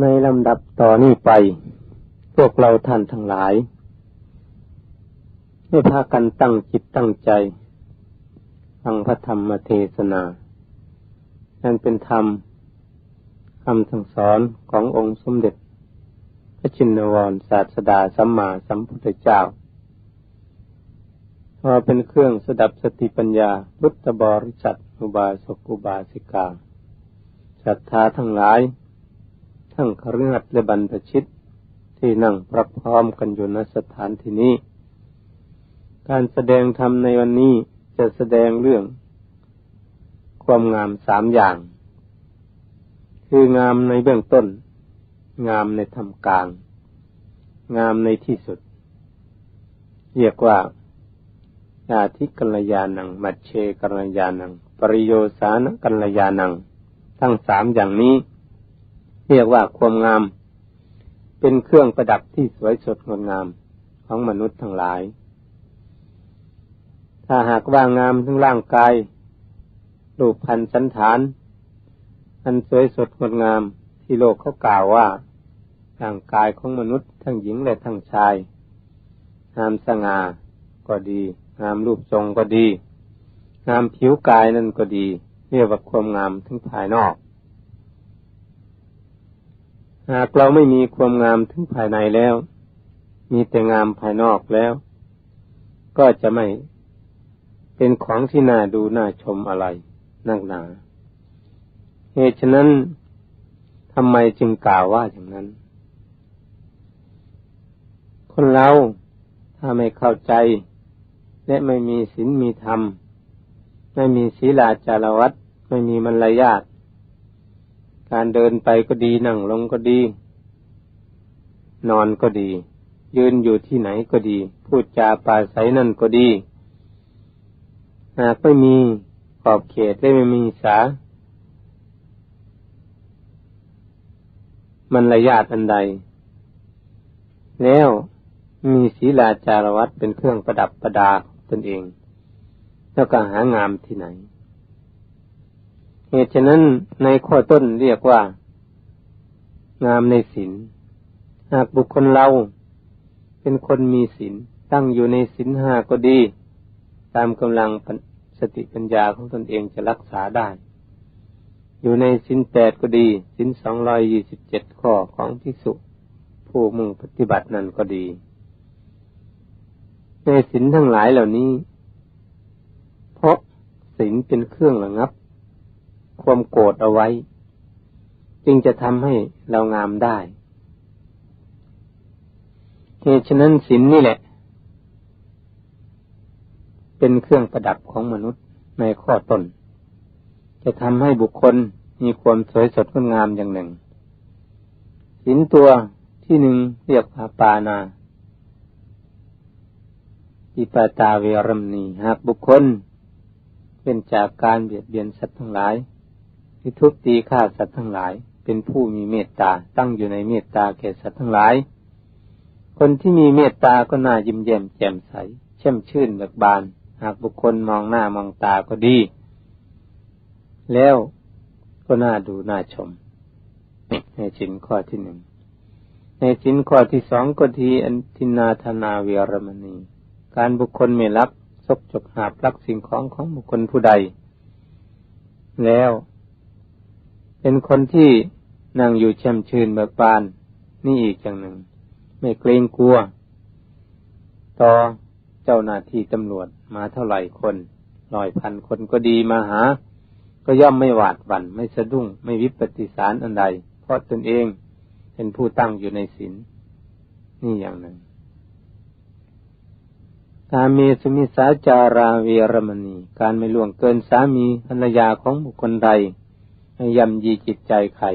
ในลำดับต่อนี้ไป พวกเราท่านทั้งหลายให้พากันตั้งจิตตั้งใจฟังพระธรรมเทศนานั่นเป็นธรรมคำสั่งสอนขององค์สมเด็จ พระชินวรศาสดาสัมมาสัมพุทธเจ้าพอเป็นเครื่องสดับสติปัญญาพุทธบริษัทอุบาสกอุบาสิกาศรัทธาทั้งหลาย ทั้งครหัดและบรรพชิตที่นั่งพรับพร้อมกันอยู่ณสถานที่นี้ การแสดงธรรมในวันนี้จะแสดงเรื่อง ความงามสามอย่าง คืองามในเบื้องต้น งามในธรรมกลาง งามในที่สุด เรียกว่าญาธิกัลยาณัง มัชเชกัลยาณัง ปริโยสานกัลยาณัง ทั้งสามอย่างนี้ เรียกว่าความงาม เป็นเครื่องประดับที่สวยสดงดงามของมนุษย์ทั้งหลาย ถ้าหากว่างามทั้งร่างกายรูปพันสันฐาน อันสวยสดงดงามที่โลกเขากล่าวว่าร่างกายของมนุษย์ทั้งหญิงและทั้งชายงามสง่าก็ดีงามรูปทรงก็ดี งามผิวกายนั่นก็ดี เรียกว่าความงามถึงภายนอก หากเราไม่มีความงามถึงภายในแล้ว มีแต่งามภายนอกแล้ว ก็จะไม่เป็นของที่น่าดูน่าชมอะไรนักหนา เหตุฉะนั้นทำไมจึงกล่าวว่าอย่างนั้น คนเราถ้าไม่เข้าใจ และไม่มีศีลมีธรรม ไม่มีศีลาจารวัตไม่มีมารยาท การเดินไปก็ดีนั่งลงก็ดี นอนก็ดี ยืนอยู่ที่ไหนก็ดี พูดจาปาศัยนั่นก็ดี หากไม่มีขอบเขตและไม่มีสา มันระยาทอันใด แล้วมีศีลาจารวัตเป็นเครื่องประดับประดาตนเอง แล้วก็หางามที่ไหน เหตุฉะนั้นในข้อต้นเรียกว่า งามในศีลหากบุคคลเราเป็นคนมีศีลตั้งอยู่ในศีลห้าก็ดี ตามกำลังสติปัญญาของตนเองจะรักษาได้ อยู่ในสินแปดก็ดีสินสองรอยยี่สิบเจ็ดข้อของพิสุผู้มุ่งปฏิบัตินั้นก็ดี ในศีลทั้งหลายเหล่านี้ เพราะศีลเป็นเครื่องระงับ ความโกรธเอาไว้ จึงจะทำให้เรางามได้เหตุฉะนั้นศีลนนี่แหละ เป็นเครื่องประดับของมนุษย์ในข้อตนจะทำให้บุคคลมีความสวยสดงดงามอย่างหนึ่งศีลตัวที่หนึ่งเรียกว่าปานาอิปตาเวรมณีหากบุคคลเป็นจากการเบียดเบียนสัตว์ทั้งหลาย ที่ทุบตีฆ่าสัตว์ทั้งหลาย เป็นผู้มีเมตตาตั้งอยู่ในเมตตาแก่สัตว์ทั้งหลาย คนที่มีเมตตาก็น่ายิ้มแย้มแจ่มใสเช่มชื่นเบิกบาน หากบุคคลมองหน้ามองตาก็ดี แล้วก็น่าดูน่าชม ในสินข้อที่หนึ่งในสินข้อที่สองก็ทีอันทินาธนาเวรมณี การบุคคลไม่รับซกจกหาบลักสิ่งของของบุคคลผู้ใด แล้ว เป็นคนที่นั่งอยู่แช่มชื่นเบิกบาน นี่อีกอย่างหนึ่ง ไม่เกรงกลัว ต่อเจ้าหน้าที่ตำรวจมาเท่าไหร่คนลอยพันคนก็ดีมาหา ก็ย่อมไม่หวาดหวัน่นไม่สะดุ้ง ไม่วิปฏิสารอันใด เพราะตนเองเป็นผู้ตั้งอยู่ในศีลนี่อย่างหนึ่งกาเมสุมิสาจาราเวรมณี การไม่ล่วงเกินสามีภรรยาของบุคคลใด ยำยีจิตใจใคร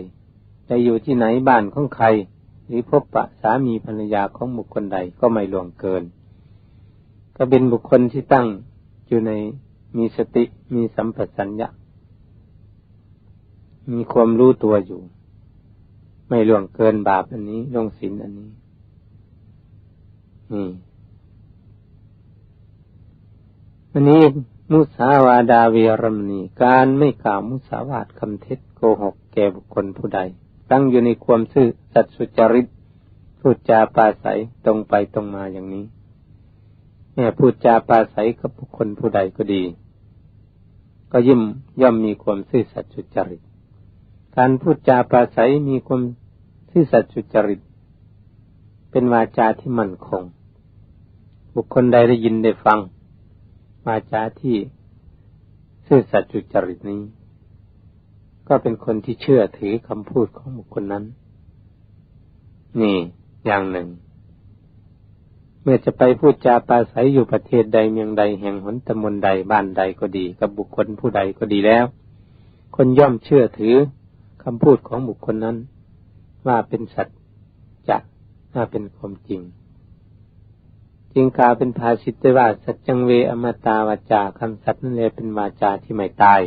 จะอยู่ที่ไหนบ้านของใคร หรือพบปะสามีภรรยาของบุคคลใดก็ไม่ล่วงเกิน ก็เป็นบุคคลที่ตั้งอยู่ในมีสติมีสัมปชัญญะ มีความรู้ตัวอยู่ ไม่ล่วงเกินบาปอันนี้ลงศีลอันนี้นี่อันนี้ มุสาวาดาเวรมณี การไม่กล่าวมุสาวาทคำเท็จโกหกแก่บุคคลผู้ใด ตั้งอยู่ในความซื่อสัตย์สุจริตพูดจาปาศัยตรงไปตรงมาอย่างนี้เนี่ยพูดจาปาศัยกับบุคคลผู้ใดก็ดี ก็ยิ่มย่อมมีความซื่อสัตย์สุจริต การพูดจาปาศัยมีความซื่อสัตย์สุจริต เป็นวาจาที่มั่นคง บุคคลใดได้ยินได้ฟัง วาจาที่ซื่อสัตย์สุจริตนี้ ก็เป็นคนที่เชื่อถือคำพูดของบุคคลนั้น นี่อย่างหนึ่ง เมื่อจะไปพูดจาปาศัยอยู่ประเทศใดเมืองใดแห่งหนตำบลใดบ้านใดก็ดี กับบุคคลผู้ใดก็ดีแล้ว คนย่อมเชื่อถือคำพูดของบุคคลนั้น ว่าเป็นสัจจะว่าเป็นความจริง จึงกล่าวเป็นภาษิตได้ว่าสัจจังเวอมตาวาจาคำสัตย์นั่นเลยเป็นวาจาที่ไม่ตาย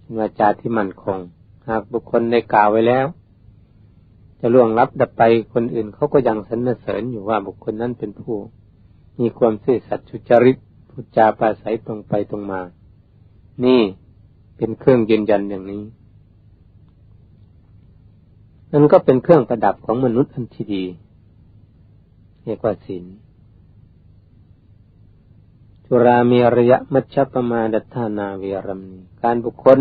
เป็นวาจาที่มั่นคง หากบุคคลได้กล่าวไว้แล้ว จะล่วงลับดับไปคนอื่นเขาก็ยังสรรเสริญอยู่ว่าบุคคลนั้นเป็นผู้ มีความซื่อสัตย์สุจริตพูดจาปราศัยตรงไปตรงมา นี่เป็นเครื่องยืนยันอย่างนี้นั่นก็เป็นเครื่องประดับของมนุษย์อันที่ดีเรียกว่าศีลุรามีระยะมัชฌปมาดัฏานาเวรมนีการบุคคล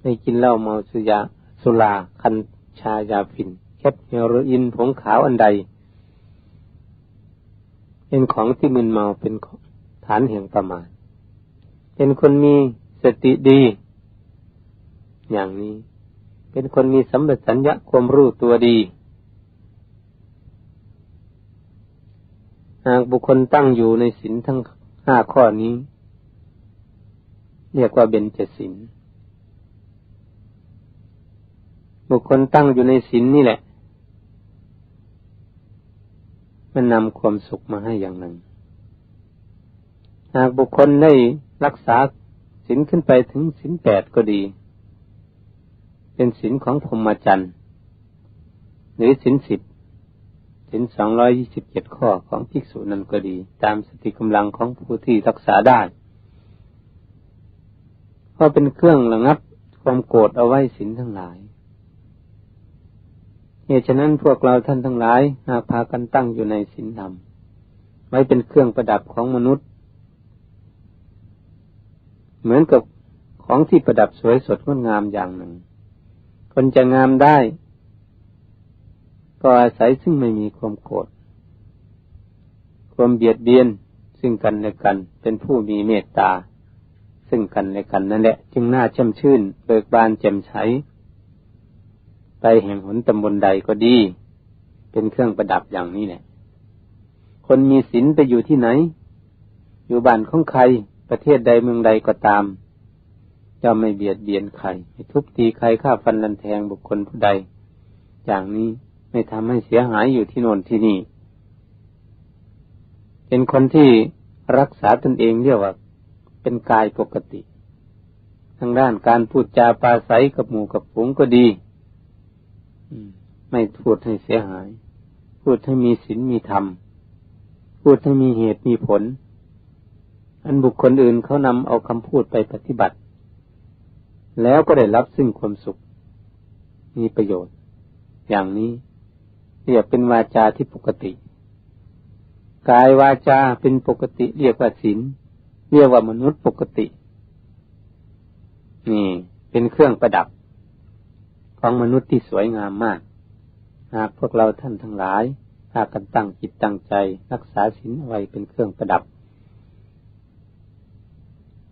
ไม่กินเหล้าเมาสุยาสุราคันชายาฟินแคปเฮโรอีนผงขาวอันใด เป็นของที่มึนเมาเป็นฐานแห่งประมาทเป็นคนมีสติดี อย่างนี้ เป็นคนมีสัมปชัญญะความรู้ตัวดีหากบุคคลตั้งอยู่ในศีลทั้ง ห้าข้อนี้ เรียกว่าเบญจศีลบุคคลตั้งอยู่ในศีลนี่แหละ มันนำความสุขมาให้อย่างหนึ่ง หากบุคคลได้รักษาศีลขึ้นไปถึงศีลแปดก็ดี เป็นศีลของพรหมจรรย์หรือศีลสิบ ศีลสองร้อยยี่สิบเจ็ดข้อของภิกษุนั้นก็ดี ตามสติกำลังของผู้ที่รักษาได้ก็เป็นเครื่องระงับความโกรธเอาไว้ศีลทั้งหลายเหตุฉะนั้นพวกเราท่านทั้งหลายหากพากันตั้งอยู่ในศีลธรรมไว้เป็นเครื่องประดับของมนุษย์ เหมือนกับของที่ประดับสวยสดงดงามอย่างหนึ่ง คนจะงามได้ ก็อาศัยซึ่งไม่มีความโกรธความเบียดเบียนซึ่งกันและกัน เป็นผู้มีเมตตา ซึ่งกันและกันนั่นแหละ จึงน่าช่ำชื่นเบิกบานแจ่มใสไปแห่งหนตำบลใดก็ดี เป็นเครื่องประดับอย่างนี้แหละคนมีศีลไปอยู่ที่ไหน อยู่บ้านของใครประเทศใดเมืองใดก็ตามจะไม่เบียดเบียนใครไม่ทุบตีใครฆ่าฟันรันแทงบุคคลผู้ใด อย่างนี้ ไม่ทำให้เสียหายอยู่ที่โน่นที่นี่ เป็นคนที่รักษาตนเองเรียกว่าเป็นกายปกติ ทางด้านการพูดจาปาศัยกับหมู่กับฝูงก็ดีไม่พูดให้เสียหาย พูดให้มีศีลมีธรรม พูดให้มีเหตุมีผล อันบุคคลอื่นเขานำเอาคำพูดไปปฏิบัติ แล้วก็ได้รับซึ่งความสุข มีประโยชน์ อย่างนี้ เรียกเป็นวาจาที่ปกติ กายวาจาเป็นปกติ เรียกว่าศีลเรียกว่ามนุษย์ปกติ นี่ เป็นเครื่องประดับ ของมนุษย์ที่สวยงามมาก หากพวกเราท่านทั้งหลายพากกันตั้งจิตตั้งใจ รักษาศีลไว้เป็นเครื่องประดับ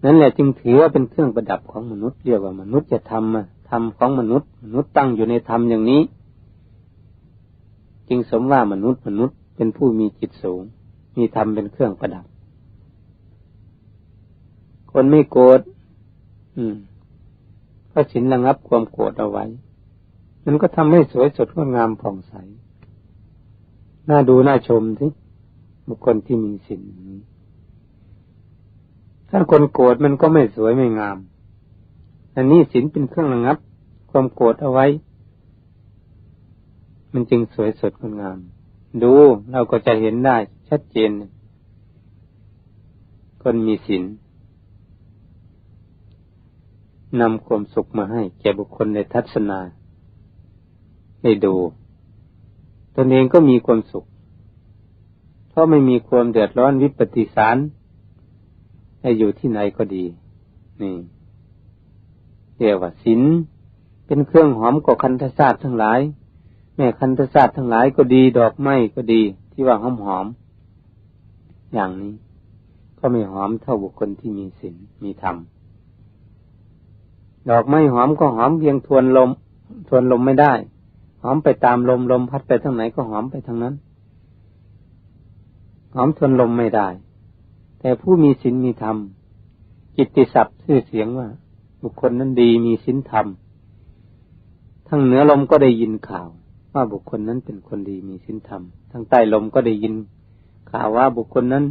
นั่นแหละจึงถือว่าเป็นเครื่องประดับของมนุษย์เรียกว่ามนุษย์จะทำทำของมนุษย์ มนุษย์ตั้งอยู่ในธรรมอย่างนี้ จึงสมว่ามนุษย์มนุษย์เป็นผู้มีจิตสูง มีธรรมเป็นเครื่องประดับ คนไม่โกรธอืมก็สินระงับความโกรธเอาไว้ มันก็ทำให้สวยสดงดงามผ่องใส น่าดูน่าชมที่บุคคลที่มีศีลถ้าคนโกรธมันก็ไม่สวยไม่งาม อันนี้ศีลเป็นเครื่องระงับ ความโกรธเอาไว้ มันจึงสวยสดงดงาม ดูเราก็จะเห็นได้ชัดเจน คนมีศีลนำความสุขมาให้ แก่บุคคลในทัศนาได้ดูตนเองก็มีความสุข เพราะไม่มีความเดือดร้อนวิปฏิสารให้อยู่ที่ไหนก็ดี นี่เรียกว่าศีลเป็นเครื่องหอมกว่าคันธศาสตร์ทั้งหลาย ม่คันธศาสตร์ทั้งหลายก็ดี ดอกไม้ก็ดี ที่ว่าหอมหอมอย่างนี้ ก็ไม่หอมเท่าบุคคลที่มีศีลมีธรรมดอกไม้หอมก็หอมเพียงทวนลม ทวนลมไม่ได้ หอมไปตามลมลมพัดไปทางไหนก็หอมไปทางนั้น หอมทวนลมไม่ได้ แต่ผู้มีศีลมีธรรมจิตติศัพท์ชื่อเสียงว่า บุคคลนั้นดีมีศีลธรรมทั้งเหนือลมก็ได้ยินข่าว ว่าบุคคลนั้นเป็นคนดีมีศีลธรรมทั้งใต้ลมก็ได้ยินข่าวว่าบุคคลนั้น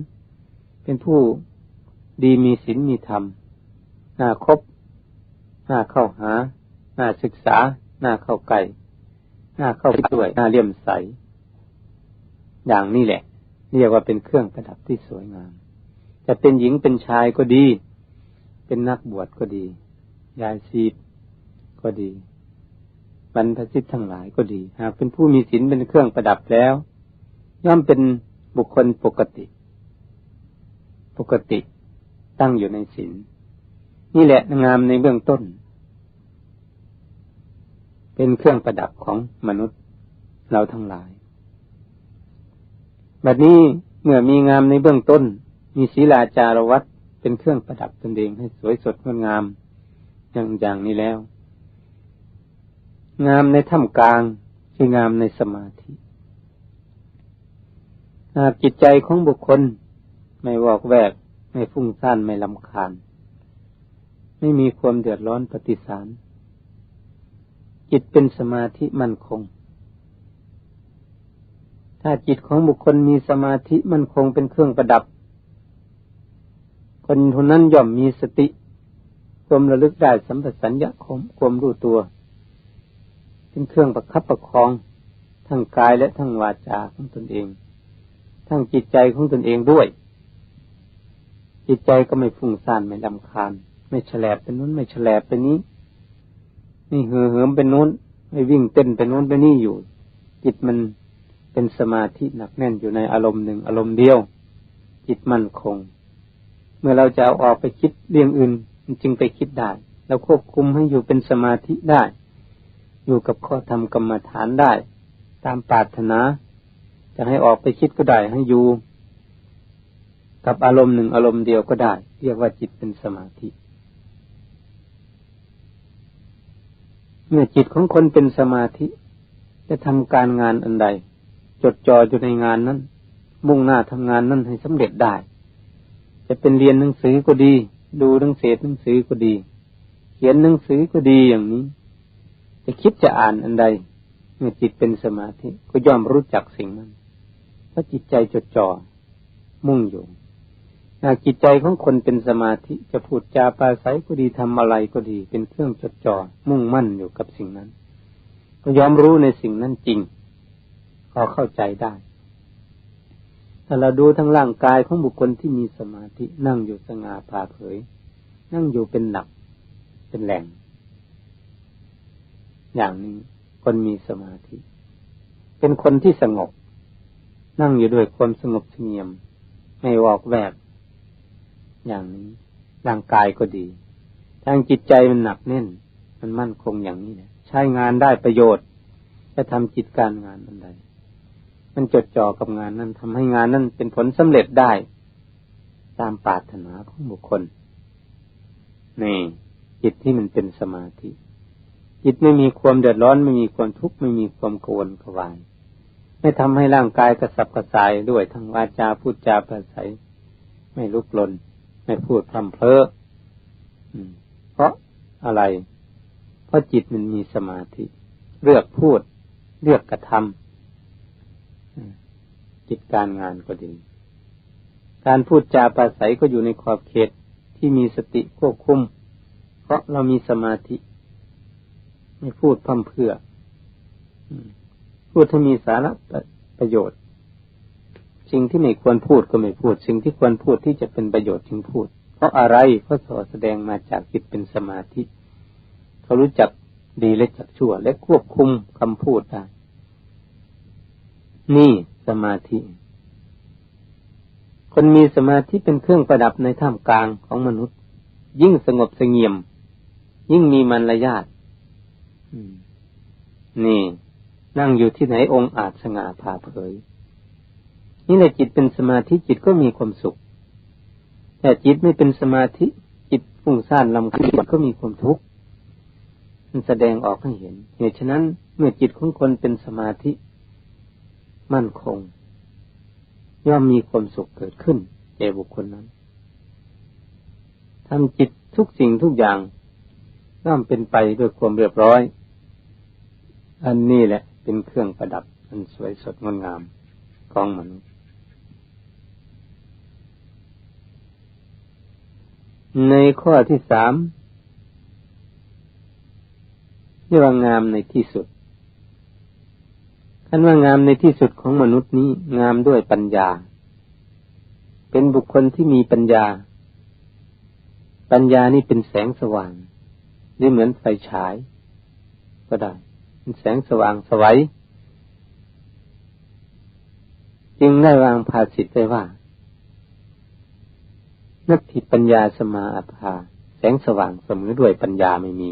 เป็นผู้ดีมีศีลมีธรรมน่าคบน่าเข้าหาน่าศึกษาน่าเข้าไก่น่าเข้าด้วยน่าเลี่ยมใส อย่างนี้แหละ เรียกว่าเป็นเครื่องประดับที่สวยงาม จะเป็นหญิงเป็นชายก็ดี เป็นนักบวชก็ดี ยายซีบก็ดี บรรพชิตทั้งหลายก็ดี หากเป็นผู้มีศีลเป็นเครื่องประดับแล้ว ย่อมเป็นบุคคลปกติ ปกติตั้งอยู่ในศีลนี่แหละงามในเบื้องต้น เป็นเครื่องประดับของมนุษย์เราทั้งหลาย บัดนี้เมื่อมีงามในเบื้องต้น มีศีลาจารวัตเป็นเครื่องประดับตนเองให้สวยสดงดงาม อย่างอย่างนี้แล้ว งามในถ้ำกลางคืองามในสมาธิหากจิตใจของบุคคล ไม่วอกแวก ไม่ฟุ้งซ่านไม่ลำคาญ ไม่มีความเดือดร้อนปฏิสาร จิตเป็นสมาธิมั่นคง ถ้าจิตของบุคคลมีสมาธิมั่นคงเป็นเครื่องประดับ คนคนนั้นย่อมมีสติ ความระลึกได้สัมปสัญญะความรู้ตัว เป็นเครื่องประคับประคอง ทั้งกายและทั้งวาจาของตนเอง ทั้งจิตใจของตนเองด้วย จิตใจก็ไม่ฟุ้งซ่านไม่ลำคาญ ไม่แฉลบเป็นนู้นไม่แฉลบเป็นนี้ ไม่เหือเหิมเป็นนู้น ไม่วิ่งเต้นเป็นนู้นเป็นนี่อยู่ จิตมันเป็นสมาธิหนักแน่นอยู่ในอารมณ์หนึ่งอารมณ์เดียว จิตมั่นคง เมื่อเราจะเอาออกไปคิดเรื่องอื่น มันจึงไปคิดได้เราควบคุมให้อยู่เป็นสมาธิได้ อยู่กับข้อธรรมกรรมฐานได้ ตามปรารถนา จะให้ออกไปคิดก็ได้ให้อยู่กับอารมณ์หนึ่งอารมณ์เดียวก็ได้ เรียกว่าจิตเป็นสมาธิ เมื่อจิตของคนเป็นสมาธิ จะทำการงานอันใด จดจ่ออยู่ในงานนั้น มุ่งหน้าทำงานนั้นให้สำเร็จได้ จะเป็นเรียนหนังสือก็ดี ดูหนังสือหนังสือก็ดี เขียนหนังสือก็ดีอย่างนี้ จะคิดจะอ่านอันใด เมื่อจิตเป็นสมาธิ ก็ย่อมรู้จักสิ่งนั้น เพราะจิตใจจดจ่อ มุ่งอยู่หากจิตใจของคนเป็นสมาธิจะพูดจาปาศัยก็ดีทำอะไรก็ดี เป็นเครื่องจดจ่อ มุ่งมั่นอยู่กับสิ่งนั้น ก็ยอมรู้ในสิ่งนั้นจริงพอเข้าใจได้ ถ้าเราดูทั้งร่างกายของบุคคลที่มีสมาธินั่งอยู่สง่าผ่าเผย นั่งอยู่เป็นหนัก เป็นแหล่ง อย่างนี้คนมีสมาธิ เป็นคนที่สงบ นั่งอยู่ด้วยความสงบเสงี่ยม ไม่วอกแวก อย่างนี้ร่างกายก็ดี ทางจิตใจมันหนักแน่น มันมั่นคงอย่างนี้แหละใช้งานได้ประโยชน์จะทำจิตการงานอันใดมันจดจ่อกับงานนั้นทำให้งานนั้นเป็นผลสำเร็จได้ ตามปรารถนาของบุคคลนี่จิตที่มันเป็นสมาธิ จิตไม่มีความเดือดร้อนไม่มีความทุกข์ไม่มีความโกวนกวาย ไม่ทำให้ร่างกายกระสับกระส่ายด้วยทั้งวาจาพูดจาประสัยไม่ลุกลน ไม่พูดพร่ำเพ้อเพราะอะไร เพราะจิตมันมีสมาธิ เลือกพูด เลือกกระทำจิตการงานก็ดี การพูดจาประสัยก็อยู่ในขอบเขตที่มีสติควบคุม เพราะเรามีสมาธิ ไม่พูดพั่มเพื่อพูดให้มีสาระประโยชน์ สิ่งที่ไม่ควรพูดก็ไม่พูด สิ่งที่ควรพูดที่จะเป็นประโยชน์จึงพูด เพราะอะไรเพราะสอแสดงมาจากจิตเป็นสมาธิ เขารู้จักดีและจักชั่ว และควบคุมคำพูดได้นี่สมาธิ คนมีสมาธิเป็นเครื่องประดับในท่ามกลางของมนุษย์ ยิ่งสงบสงเงียม ยิ่งมีมันระยาด นี่ นั่งอยู่ที่ไหนองค์อาจสง่าผ่าเผย นี่แหละจิตเป็นสมาธิจิตก็มีความสุข แต่จิตไม่เป็นสมาธิจิตฟุ้งซ่านลำคันก็มีความทุกข์มันแสดงออกให้เห็น เหตุฉะนั้นเมื่อจิตของคนเป็นสมาธิ มั่นคง ย่อมมีความสุขเกิดขึ้นแก่บุคคลนั้นทำจิตทุกสิ่งทุกอย่างย่อมเป็นไปด้วยความเรียบร้อย อันนี้แหละเป็นเครื่องประดับอันสวยสดงดงามของมนุษย์ในข้อที่สามเรียกว่างามในที่สุดคันว่างามในที่สุดของมนุษย์นี้งามด้วยปัญญา เป็นบุคคลที่มีปัญญา ปัญญานี่เป็นแสงสว่างหรือเหมือนไฟฉายก็ได้ แสงสว่างสวัยจึงได้วางภาสิทธ์ไว้ว่านักทิปัญญาสมาอภา แสงสว่างเสมอด้วยปัญญาไม่มี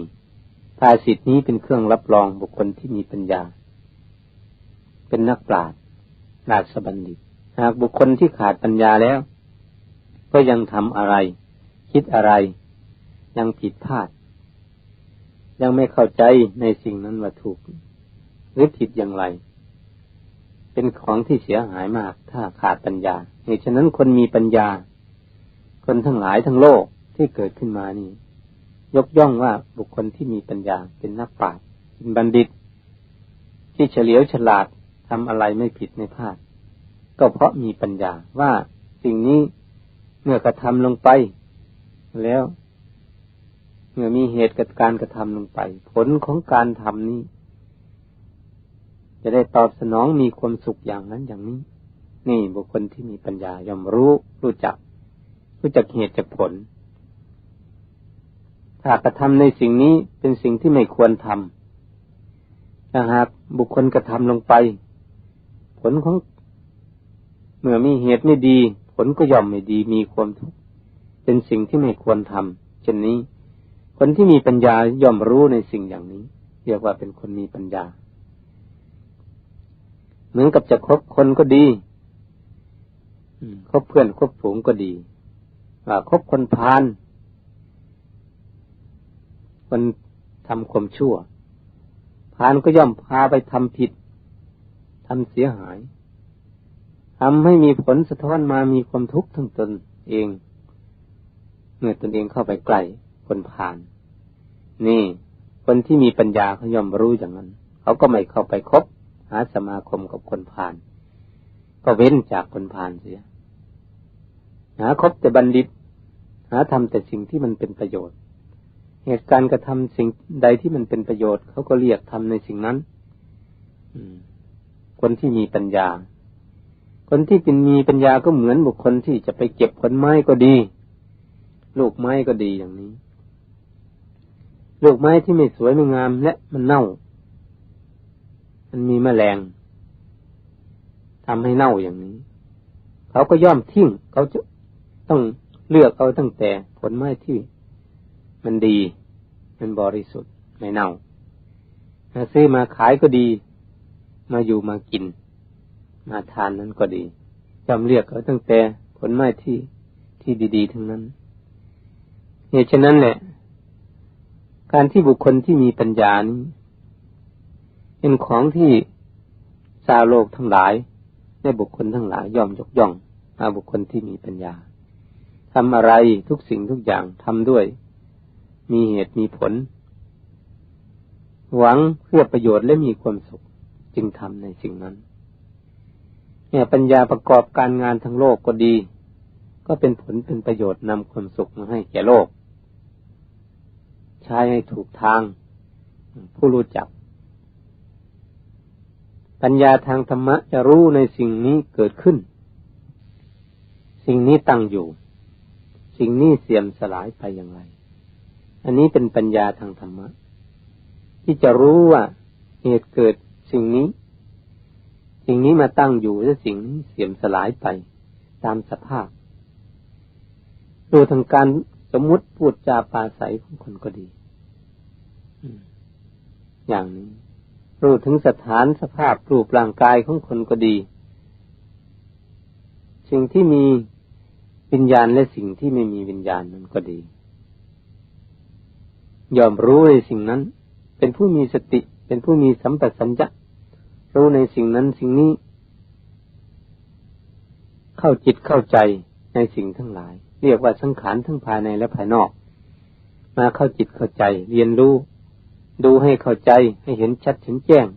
ภาสิทธินี้เป็นเครื่องรับรองบุคคลที่มีปัญญา เป็นนักปราชญ์ราชบัณฑิต หากบุคคลที่ขาดปัญญาแล้ว ก็ยังทำอะไร คิดอะไร ยังผิดพลาด ยังไม่เข้าใจในสิ่งนั้นว่าถูกหรือผิดอย่างไร เป็นของที่เสียหายมากถ้าขาดปัญญาเหตุฉะนั้นคนมีปัญญา คนทั้งหลายทั้งโลกที่เกิดขึ้นมานี่ ยกย่องว่าบุคคลที่มีปัญญาเป็นนักปราชญ์เป็นบัณฑิต ที่เฉลียวฉลาดทำอะไรไม่ผิดไม่พลาดก็เพราะมีปัญญาว่าสิ่งนี้เมื่อกระทำลงไป แล้ว เมื่อมีเหตุกับการกระทำลงไป ผลของการทำนี้ จะได้ตอบสนองมีความสุขอย่างนั้นอย่างนี้ นี่บุคคลที่มีปัญญาย่อมรู้รู้จัก รู้จักเหตุจากผล ถ้ากระทำในสิ่งนี้เป็นสิ่งที่ไม่ควรทำถ้าหากบุคคลกระทำลงไป ผลของเมื่อมีเหตุไม่ดี ผลก็ย่อมไม่ดีมีความทุกข์เป็นสิ่งที่ไม่ควรทำเช่นนี้ คนที่มีปัญญาย่อมรู้ในสิ่งอย่างนี้ เรียกว่าเป็นคนมีปัญญา เหมือนกับจะคบคนก็ดีคบเพื่อนคบฝูงก็ดีว่าคบคนพาลคนทำความชั่วพานก็ย่อมพาไปทำผิดทำเสียหายทำให้มีผลสะท้อนมามีความทุกข์ทั้งตนเอง เมื่อตนเองเข้าไปใกล้ คนพาน นี่ คนที่มีปัญญาเขายอมรู้อย่างนั้น เขาก็ไม่เข้าไปคบ หาสมาคมกับคนพาน ก็เว้นจากคนพานเสีย หาคบแต่บัณฑิต หาทำแต่สิ่งที่มันเป็นประโยชน์ เหตุการณ์กระทำสิ่งใดที่มันเป็นประโยชน์ เขาก็เรียกทำในสิ่งนั้นคนที่มีปัญญา คนที่เป็นมีปัญญาก็เหมือนบุคคลที่จะไปเก็บผลไม้ก็ดี ลูกไม้ก็ดีอย่างนี้ ลูกไม้ที่ไม่สวยไม่งามและมันเน่า มันมีแมลงทำให้เน่าอย่างนี้ เขาก็ย่อมทิ้ง เขาจะต้องเลือกเอาตั้งแต่ผลไม้ที่ มันดี มันบริสุทธิ์ไม่เน่าซื้อมาขายก็ดี มาอยู่มากิน มาทานนั้นก็ดีจำเรียกเขาตั้งแต่ผลไม้ที่ที่ดี ๆ ทั้งนั้น เหตุฉะนั้นแหละ การที่บุคคลที่มีปัญญานี้เป็นของที่ชาวโลกทั้งหลายและบุคคลทั้งหลายย่อมยกย่องอาบุคคลที่มีปัญญาทำอะไรทุกสิ่งทุกอย่างทำด้วย มีเหตุมีผล หวังเพื่อประโยชน์และมีความสุขจึงทำในสิ่งนั้นเนี่ยปัญญาประกอบการงานทั้งโลกก็ดี ก็เป็นผลเป็นประโยชน์นำความสุขมาให้แก่โลก ใช้ให้ถูกทาง ผู้รู้จัก ปัญญาทางธรรมะจะรู้ในสิ่งนี้เกิดขึ้น สิ่งนี้ตั้งอยู่ สิ่งนี้เสื่อมสลายไปอย่างไร อันนี้เป็นปัญญาทางธรรมะ ที่จะรู้ว่าเหตุเกิดสิ่งนี้ สิ่งนี้มาตั้งอยู่และสิ่งนี้เสื่อมสลายไป ตามสภาพดูทางการ มมุติพูดจาปาศัยของคนก็ดีอย่างนี้รู้ถึงสถานสภาพรูปร่างกายของคนก็ดี สิ่งที่มีวิญญาณและสิ่งที่ไม่มีวิญญาณนั้นก็ดี ยอมรู้ในสิ่งนั้น เป็นผู้มีสติ เป็นผู้มีสัมปสัญญะรู้ในสิ่งนั้นสิ่งนี้ เข้าจิตเข้าใจในสิ่งทั้งหลาย เรียกว่าสังขารทั้งภายในและภายนอก มาเข้าจิตเข้าใจ เรียนรู้ ดูให้เข้าใจให้เห็นชัดเห็นแจ้ง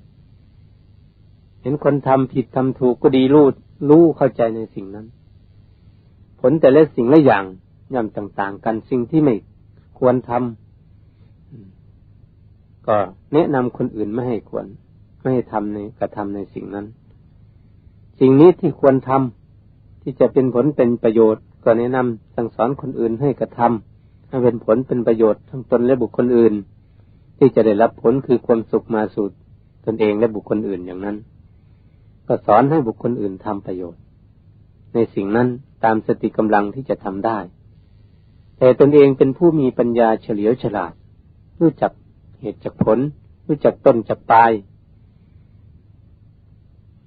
เห็นคนทำผิดทำถูกก็ดีรู้รู้เข้าใจในสิ่งนั้น ผลแต่ละสิ่งละอย่างย่อมต่างๆ กันสิ่งที่ไม่ควรทำก็แนะนำคนอื่นไม่ให้ควร ไม่ให้ทำในกระทำในสิ่งนั้น สิ่งนี้ที่ควรทำที่จะเป็นผลเป็นประโยชน์ ก็แนะนำสั่งสอนคนอื่นให้กระทำให้เป็นผลเป็นประโยชน์ทั้งตนและบุคคลอื่น ที่จะได้รับผลคือความสุขมาสู่ตนเองและบุคคลอื่นอย่างนั้น ก็สอนให้บุคคลอื่นทำประโยชน์ ในสิ่งนั้นตามสติกำลังที่จะทำได้ แต่ตนเองเป็นผู้มีปัญญาเฉลียวฉลาด รู้จักเหตุจากผล รู้จักต้นจากปลาย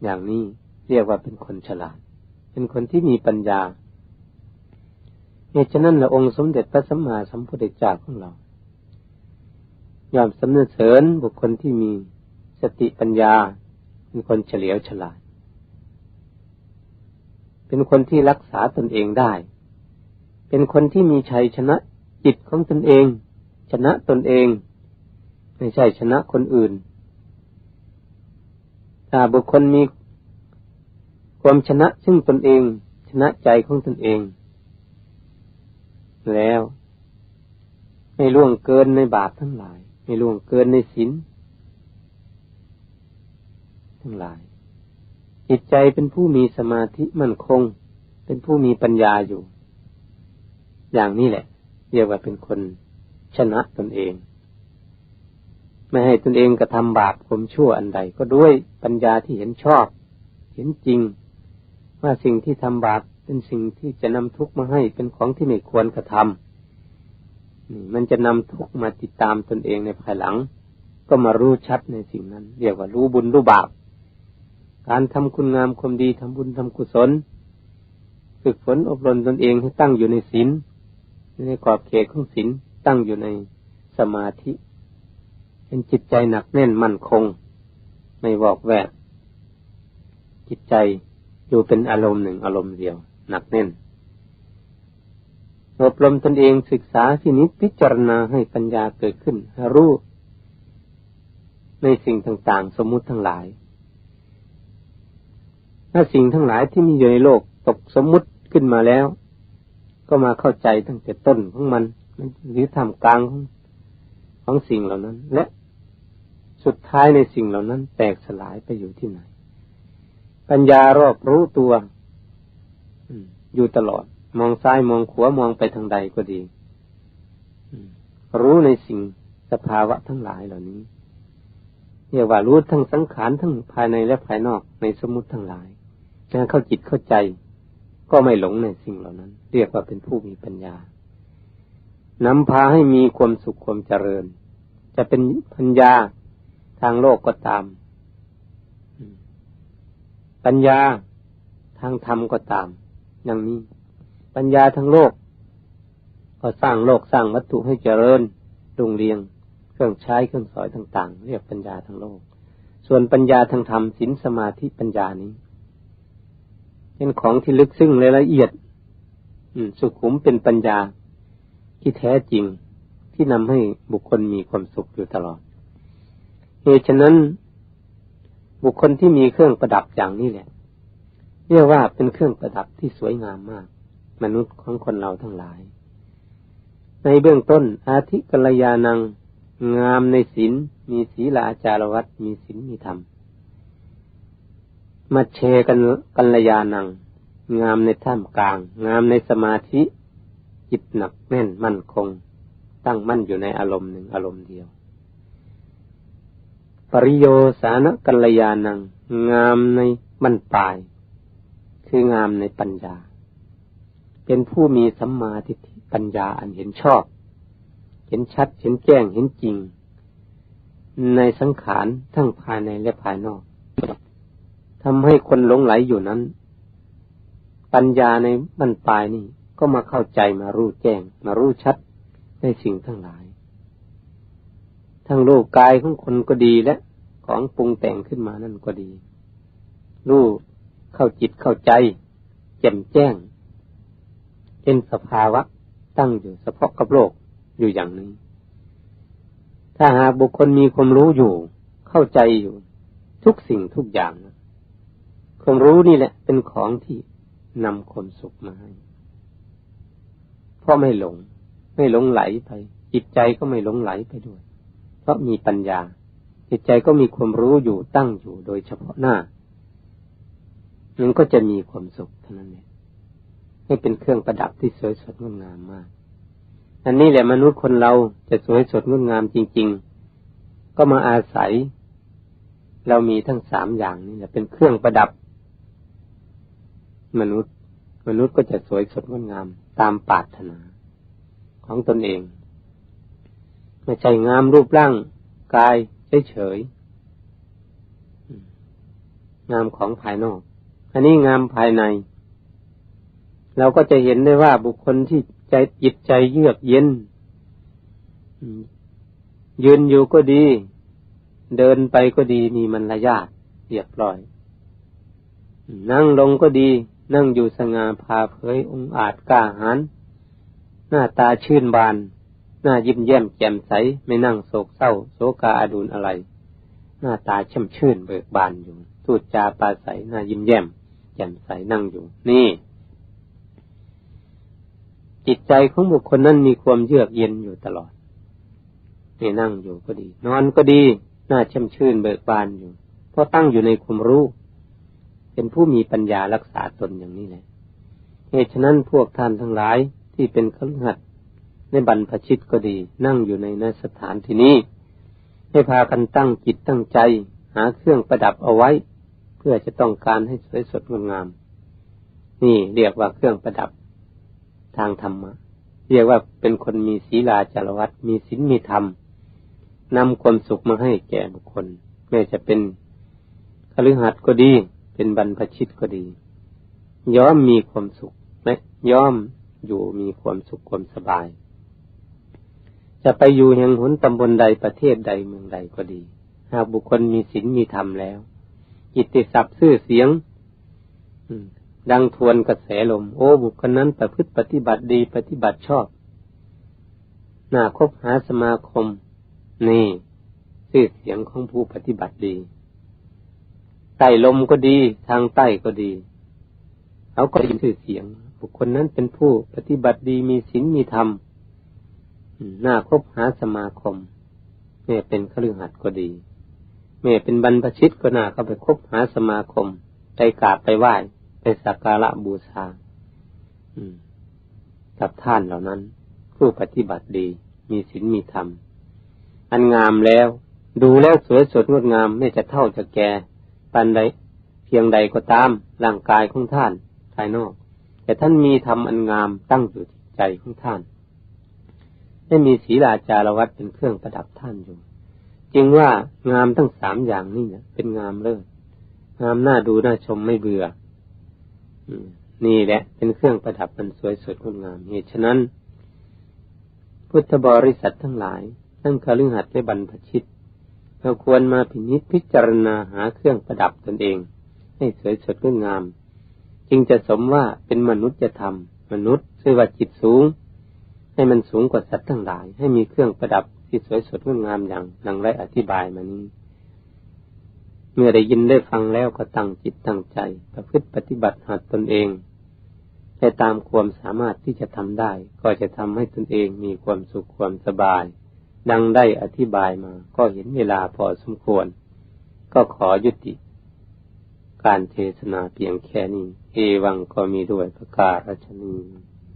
อย่างนี้เรียกว่าเป็นคนฉลาด เป็นคนที่มีปัญญา เหตุฉะนั้นละองค์สมเด็จพระสัมมาสัมพุทธเจ้าของเรายอมสำเนิเสริญบุคคลที่มีสติปัญญา เป็นคนเฉลียวฉลาด เป็นคนที่รักษาตนเองได้ เป็นคนที่มีชัยชนะจิตของตนเอง ชนะตนเอง ไม่ใช่ชนะคนอื่น ถ้าบุคคลมีความชนะซึ่งตนเอง ชนะใจของตนเอง แล้ว ไม่ล่วงเกินในบาปทั้งหลาย ไม่ล่วงเกินในศีลทั้งหลาย จิตใจเป็นผู้มีสมาธิมั่นคง เป็นผู้มีปัญญาอยู่ อย่างนี้แหละเรียกว่าเป็นคนชนะตนเอง ไม่ให้ตนเองกระทำบาปความชั่วอันใด ก็ด้วยปัญญาที่เห็นชอบ เห็นจริง ว่าสิ่งที่ทำบาป เป็นสิ่งที่จะนำทุกข์มาให้เป็นของที่ไม่ควรกระทำมันจะนำทุกมาติดตามตนเองในภายหลัง ก็มารู้ชัดในสิ่งนั้น เรียกว่ารู้บุญรู้บาป การทำคุณงามความดีทำบุญทำกุศล ฝึกฝนอบรมตนเองให้ตั้งอยู่ในศีลในกรอบเขตของศีลตั้งอยู่ในสมาธิ เป็นจิตใจหนักแน่นมั่นคง ไม่วอกแวกจิตใจอยู่เป็นอารมณ์หนึ่งอารมณ์เดียว หนักแน่นอบรมตนเองศึกษาที่นิดพิจารณาให้ปัญญาเกิดขึ้นรู้ในสิ่งต่างๆ สมมุติทั้งหลาย ถ้าสิ่งทั้งหลายที่มีอยู่ในโลกตกสมมุติขึ้นมาแล้ว ก็มาเข้าใจตั้งแต่ต้นของมันหรือทำกลางของของสิ่งเหล่านั้น และสุดท้ายในสิ่งเหล่านั้นแตกสลายไปอยู่ที่ไหน ปัญญารอบรู้ตัว อยู่ตลอด มองซ้ายมองขวามองไปทางใดก็ดีรู้ในสิ่งสภาวะทั้งหลายเหล่านี้เรียกว่ารู้ทั้งสังขารทั้งภายในและภายนอกในสมุติทั้งหลายการเข้าจิตเข้าใจ ก็ไม่หลงในสิ่งเหล่านั้น เรียกว่าเป็นผู้มีปัญญานำพาให้มีความสุขความเจริญ จะเป็นปัญญาทางโลกก็ตาม ปัญญาทางธรรมก็ตาม อย่างนี้ ปัญญาทั้งโลก ก็สร้างโลกสร้างวัตถุให้เจริญรุ่งเรียง เครื่องใช้เครื่องสอยต่าง ๆ เรียกปัญญาทั้งโลก ส่วนปัญญาทางธรรมศีลสมาธิปัญญานี้ เป็นของที่ลึกซึ้งและละเอียดสุขุมเป็นปัญญาที่แท้จริงที่นำให้บุคคลมีความสุขอยู่ตลอดเหตุฉะนั้นบุคคลที่มีเครื่องประดับอย่างนี้แหละ เรียกว่าเป็นเครื่องประดับที่สวยงามมาก มนุษย์ของคนเราทั้งหลาย ในเบื้องต้น อาทิกัลยานัง งามในศีลมีศีลาจารวัตมีศีลมีธรรมมาเชกันกัลยานัง งามในท่ามกลาง งามในสมาธิจิตหนักแน่นมั่นคง ตั้งมั่นอยู่ในอารมณ์หนึ่งอารมณ์เดียว ปริโยสานกัลยาณัง งามในบรรปลาย คืองามในปัญญา เป็นผู้มีสัมมาทิฏฐิปัญญาอันเห็นชอบ เห็นชัด เห็นแจ้ง เห็นจริง ในสังขารทั้งภายในและภายนอกทำให้คนหลงไหลอยู่นั้น ปัญญาในบรรปลายนี่ก็มาเข้าใจมารู้แจ้ง มารู้ชัดในสิ่งทั้งหลาย ทั้งรูปกายของคนก็ดีและของปรุงแต่งขึ้นมานั่นก็ดีรู้ เข้าจิตเข้าใจ แจ่มแจ้ง เป็นสภาวะตั้งอยู่เฉพาะกับโลกอยู่อย่างนี้ถ้าหากบุคคลมีความรู้อยู่ เข้าใจอยู่ ทุกสิ่งทุกอย่างความรู้นี่แหละ เป็นของที่นำความสุขมาให้เพราะไม่หลง ไม่หลงไหลไป จิตใจก็ไม่หลงไหลไปด้วย เพราะมีปัญญา จิตใจก็มีความรู้อยู่ตั้งอยู่โดยเฉพาะหน้า มันก็จะมีความสุขเท่านั้นเองให้เป็นเครื่องประดับที่สวยสดงดงามมาก อันนี้แหละมนุษย์คนเราจะสวยสดงดงามจริง ๆ ก็มาอาศัย เรามีทั้งสามอย่างนี่แหละเป็นเครื่องประดับ มนุษย์ มนุษย์ก็จะสวยสดงดงาม ตามปรารถนา ของตนเองไม่ใช่งามรูปร่างกายเฉยๆงามของภายนอก อันนี้งามภายใน เราก็จะเห็นได้ว่าบุคคลที่ใจจิตใจเยือกเย็นยืนอยู่ก็ดี เดินไปก็ดีมีมันระยะเรียบร้อย นั่งลงก็ดี นั่งอยู่สง่าพาเผยองอาจกล้าหาญหน้าตาชื่นบาน หน้ายิ้มแย้มแจ่มใส ไม่นั่งโศกเศร้า โศกาอาดูนอะไร หน้าตาช่ำชื่นเบิกบานอยู่ทูดจาปาใสหน้ายิ้มแย้ม แจ่มใสนั่งอยู่ นี่ จิตใจของบุคคลนั้นมีความเยือกเย็นอยู่ตลอดนี่นั่งอยู่ก็ดี นอนก็ดีหน้าช่ำชื่นเบิกบานอยู่ เพราะตั้งอยู่ในความรู้ เป็นผู้มีปัญญารักษาตนอย่างนี้แหละเหตุฉะนั้นพวกท่านทั้งหลายที่เป็นขลังในบรรพชิตก็ดี นั่งอยู่ในนสถานที่นี้ให้พากันตั้งจิตตั้งใจ หาเครื่องประดับเอาไว้ พื่อจะต้องการให้สวยสดงดงาม นี่เรียกว่าเครื่องประดับทางธรรมะ เรียกว่าเป็นคนมีศีลาจารวัตมีศีลมีธรรมนำความสุขมาให้แก่บุคคลแม้จะเป็นคฤหัสถ์ก็ดี เป็นบรรพชิตก็ดี ย่อมมีความสุขไหมย่อมอยู่มีความสุขความสบาย จะไปอยู่แห่งหนตำบลใดประเทศใดเมืองใดก็ดี หากบุคคลมีศีลมีธรรมแล้ว จิตติศัพท์ซื่อเสียงดังทวนกระแสลม โอ้บุคคลนั้นประพฤติปฏิบัติดีปฏิบัติชอบน่าคบหาสมาคม นี่ชื่อเสียงของผู้ปฏิบัติดีใต้ลมก็ดี ทางใต้ก็ดีเขาก็ยินชื่อเสียง บุคคลนั้นเป็นผู้ปฏิบัติดีมีศีลมีธรรมน่าคบหาสมาคมแม่เป็นครือหัดก็ดี แม่เป็นบรรพชิตก็น่าเข้าไปคบหาสมาคม ไปกราบไปไหว้ไปสักการะบูชากับท่านเหล่านั้น ผู้ปฏิบัติดี มีศีลมีธรรม อันงามแล้ว ดูแล้วสวยสดงดงามไม่จะเท่าจะแก่ปันใดเพียงใดก็ตามร่างกายของท่านภายนอก แต่ท่านมีธรรมอันงามตั้งอยู่ใจของท่านได้มีศีลาจารวัตเป็นเครื่องประดับท่านอยู่ จึงว่างามทั้งสามอย่างนี่เนี่ยเป็นงามเลิศงามน่าดูน่าชมไม่เบื่อนี่แหละ เป็นเครื่องประดับมันสวยสดงดงามเหตุฉะนั้น พุทธบริษัททั้งหลายทั้งคฤหัสถ์และบรรพชิตเราควรมาพินิจพิจารณาหาเครื่องประดับตนเอง ให้สวยสดงดงาม จึงจะสมว่าเป็นมนุษย์จะทำมนุษย์ชื่อว่าจิตสูง ให้มันสูงกว่าสัตว์ทั้งหลาย ให้มีเครื่องประดับ ที่สวยสดงดงามอย่างดังไรอธิบายมานี้ เมื่อได้ยินได้ฟังแล้วก็ตั้งจิตตั้งใจ ประพฤติปฏิบัติหัดตนเองให้ตามความสามารถที่จะทำได้ ก็จะทำให้ตนเองมีความสุขความสบาย ดังได้อธิบายมา ก็เห็นเวลาพอสมควร ก็ขอยุติ การเทศนาเพียงแค่นี้ เอวังก็มีด้วยประกาศชนี